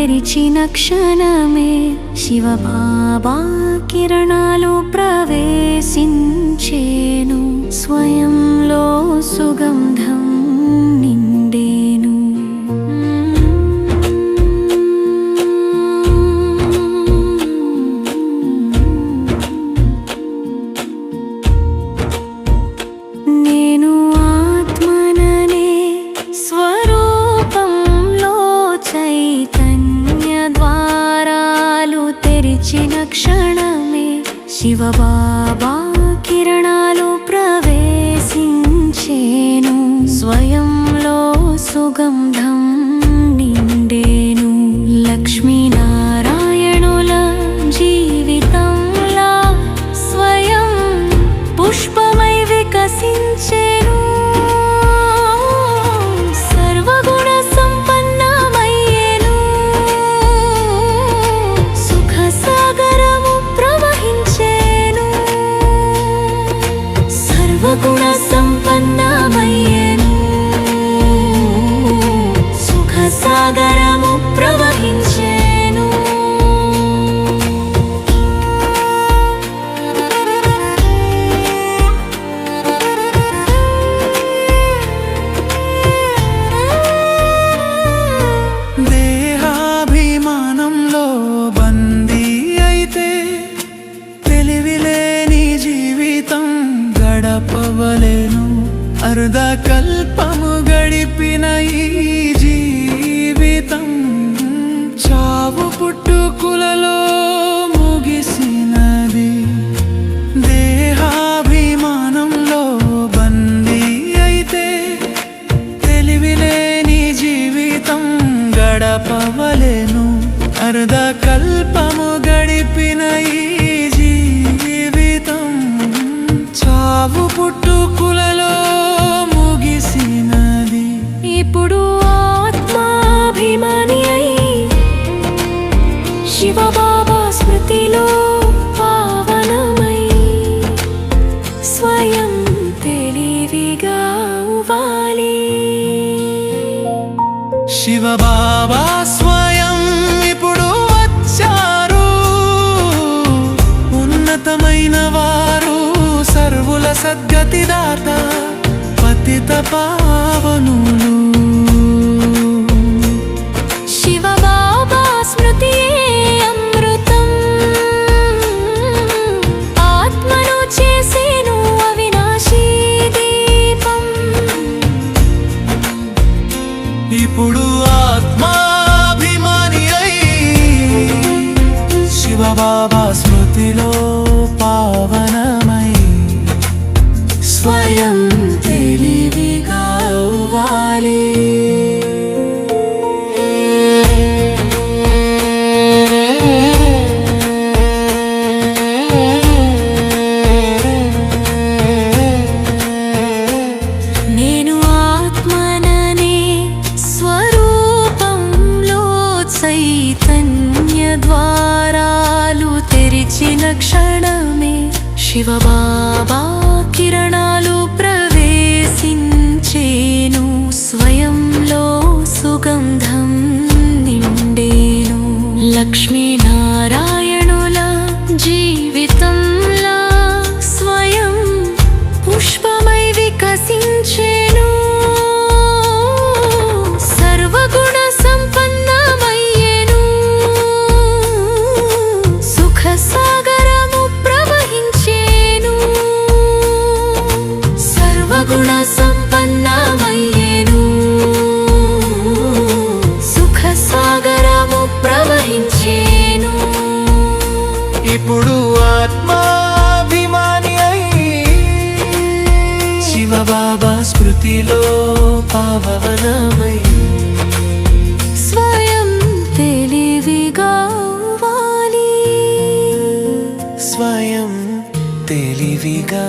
తెరిచిన క్షణమే శివబాబా కిరణాలు ప్రవేశించేను. స్వయంలో సుగంధం క్షణమే శివబాబా కిరణాలు ప్రవేశించేను. స్వయంలో సుగంధ సర్వగుణ సంపన్నమయ్యేను. సుఖ సాగరా గడపవలేను అరుద కల్పము గడిపిన ఈ జీవితం. చావు పుట్టుకులలో ముగిసినది. దేహాభిమానంలో బందీ అయితే తెలివిలేని జీవితం గడపవలేను. అర్ధ కల్పము చావు పుట్టుకులలో ముగిసినది. ఇప్పుడు ఆత్మాభిమాని అయి శివబాబా స్మృతిలో పావనమై స్వయం తెలివిగా ఉవాలి శివ సద్గతి దాత పతిత పావనులు. శివబాబా స్మృతియే అమృతం. ఆత్మను చేసేను అవినాశీ దీపం. ఇప్పుడు ఆత్మాభిమాని అయి శివ బాబా స్మృతిలో స్వయం తెలివిగా అవ్వాలి నేను ఆత్మననే స్వరూపంలో చైతన్య లక్ష్మీనారాయణుల జీవితంలా ఇప్పుడు ఆత్మాభిమాని అయి శివ బాబా స్మృతిలో పావనమై స్వయం తెలివిగా స్వయం తెలివిగా